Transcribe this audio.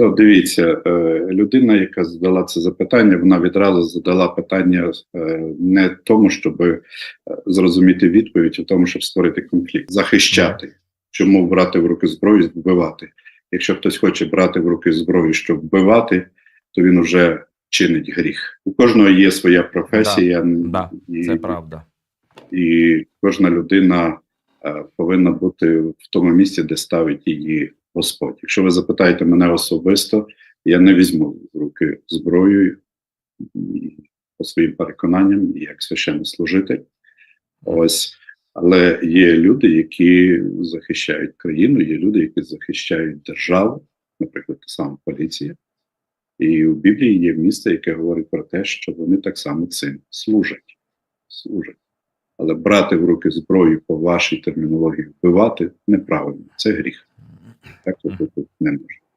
Ну, дивіться, е, людина, яка задала це запитання, вона відразу задала питання е, не тому, щоб е, зрозуміти відповідь, а тому, щоб створити конфлікт, захищати. Чому брати в руки зброю, вбивати? Якщо хтось хоче брати в руки зброю, щоб вбивати, то він вже чинить гріх. У кожного є своя професія, Да, і, Це правда. і кожна людина повинна бути в тому місці, де ставить її Господь. Якщо ви запитаєте мене особисто, я не візьму в руки зброю по своїм переконанням, як священнослужитель. Ось. Але є люди, які захищають країну, є люди, які захищають державу, наприклад, та сама поліція. І у Біблії є місце, яке говорить про те, що вони так само цим служать. служать. Але брати в руки зброю по вашій термінології вбивати неправильно. Це гріх. Так робити не можна.